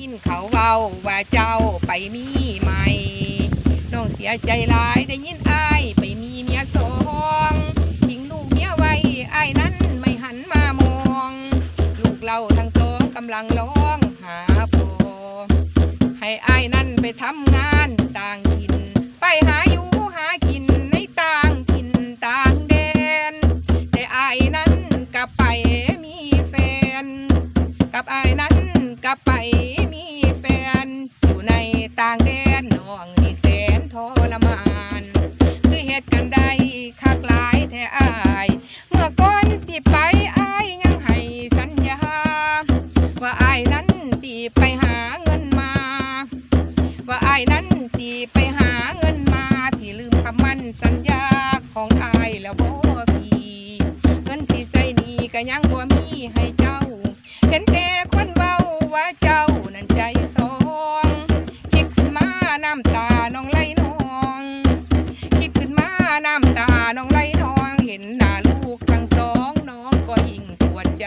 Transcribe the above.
ยินเขาเว้าว่าเจ้าไปมีใหม่น้องเสียใจหลายได้ยินอายไปมีเมียสองทิ้งลูกเมียไว้อายนั้นไม่หันมามอง ลูกเราทั้งสองกำลังร้องหาพ่อให้อายนั้นไปทำงานต่างถิ่นไปหาอยู่หากินในต่างถิ่นต่างแดน แต่อายนั้นกลับไปมีแฟน กับอายนั้นกลับไป ต่างแดนน้องนี่แสนทรมาน คือเหตุกันใดคักหลายแท้อาย เมื่อก่อนสิไปอายยังให้สัญญา ว่าอายนั้นสิไปหาเงินมา ว่าอายนั้นสิไปหาเงินมาพี่ลืมคำมั่นสัญญาของอายแล้วบ่พี่เงินสิใส่นี่ก็ยังบ่มีให้ เห็นหน้าลูกทั้งสองน้องก็ยิ่งปวดใจ